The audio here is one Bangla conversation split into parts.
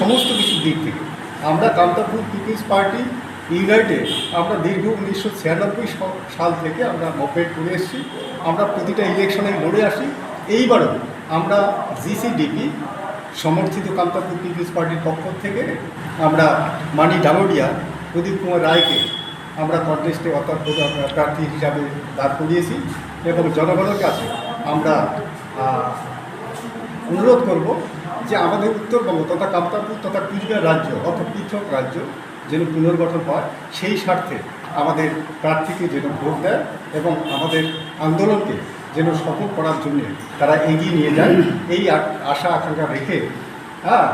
সমস্ত কিছুর দিক থেকে। আমরা কামতাপুর পিপলস পার্টি, ইউনাইটেড, আমরা দীর্ঘ উনিশশো ছিয়ানব্বই সাল থেকে আমরা অপারেট করে এসেছি। আমরা প্রতিটা ইলেকশনে লড়ে আসি। এইবারও আমরা জিসিডিপি সমর্থিত কামতাপুর পিপলস পার্টির পক্ষ থেকে আমরা মানি ডামোডিয়া প্রদীপ কুমার রায়কে আমরা কন্টেস্টে অর্থাৎ প্রার্থী হিসাবে দাঁড় করিয়েছি এবং জনগণের কাছে আমরা অনুরোধ করব যে আমাদের উত্তরবঙ্গ তথা কামতাপুর তথা কুচবিহার রাজ্য অর্থাৎ পৃথক রাজ্য যেন পুনর্গঠন হয়, সেই স্বার্থে আমাদের প্রার্থীকে যেন ভোট দেয় এবং আমাদের আন্দোলনকে যেন সফল করার জন্য তারা এগিয়ে নিয়ে যায়। এই আশা, আকাঙ্ক্ষা রেখে হ্যাঁ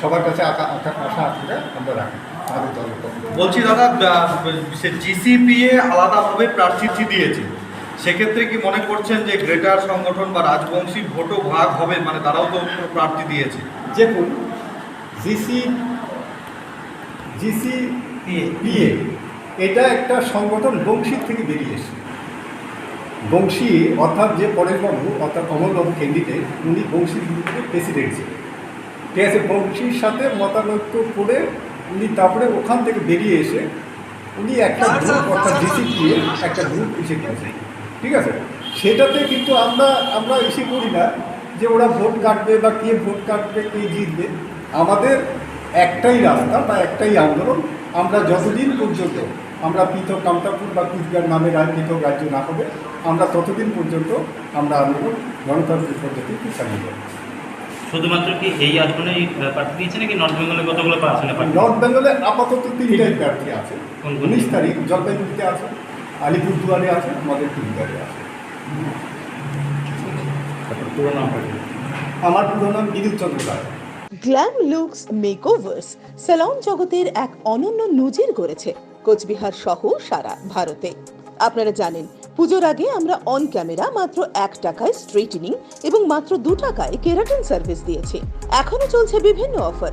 সবার কাছে আশা, আকাঙ্ক্ষা আমরা রাখি। আমাদের দলের বলছি দাদা সে জিসিপিএ আলাদাভাবে প্রার্থী দিয়েছে। সেক্ষেত্রে কি মনে করছেন যে গ্রেটার সংগঠন বা রাজবংশী ভোটও ভাগ হবে? মানে তারাও তো প্রার্থী দিয়েছে। দেখুন জিসি জিসি পিএ এটা একটা সংগঠন বংশীর থেকে বেরিয়ে এসেছে। বংশী অর্থাৎ যে পরেশবাবু অর্থাৎ কমলবাবু ক্যান্ডিডেট উনি বংশীর গ্রুপের প্রেসিডেন্ট ছিলেন। ঠিক আছে বংশীর সাথে মতানৈক্য করে উনি তারপরে ওখান থেকে বেরিয়ে এসে উনি একটা গ্রুপ অর্থাৎ জিসিপিএ একটা গ্রুপ এসে করেছেন ঠিক আছে? সেটাতে কিন্তু আমরা আমরা এসে করি না যে ওরা ভোট কাটবে বা কে ভোট কাটবে কে জিতবে। আমাদের একটাই রাস্তা বা একটাই আন্দোলন আমরা যতদিন পর্যন্ত আমরা পৃথক কামতাপুর বা কুচবিহার নামে পৃথক রাজ্য না হবে আমরা ততদিন পর্যন্ত আমরা আন্দোলন গণতান্ত্রিক পদ্ধতিতে চালিয়ে যাব। শুধুমাত্র কি এই আসনেই প্রার্থী দিয়েছে নাকি নর্থ বেঙ্গলে কতগুলো আসনে নর্থ বেঙ্গলে আপাতত তিনটাই প্রার্থী আছে? উনিশ তারিখ জলপাইগুড়িতে আছে। আলিপুরদুয়ারে আছে আমাদের কুচবিহারে আছে? আমার পুরো নাম Bidyut Chandra Roy glam looks makeovers salon জগতের এক অনন্য নজির গড়েছে কোচবিহার সহ সারা ভারতে। আপনারা জানেন পুজোর আগে আমরা অন ক্যামেরা মাত্র এক টাকায় স্ট্রেটেনিং এবং মাত্র দু টাকায় কেরাটিন সার্ভিস দিয়েছি। এখনও চলছে বিভিন্ন অফার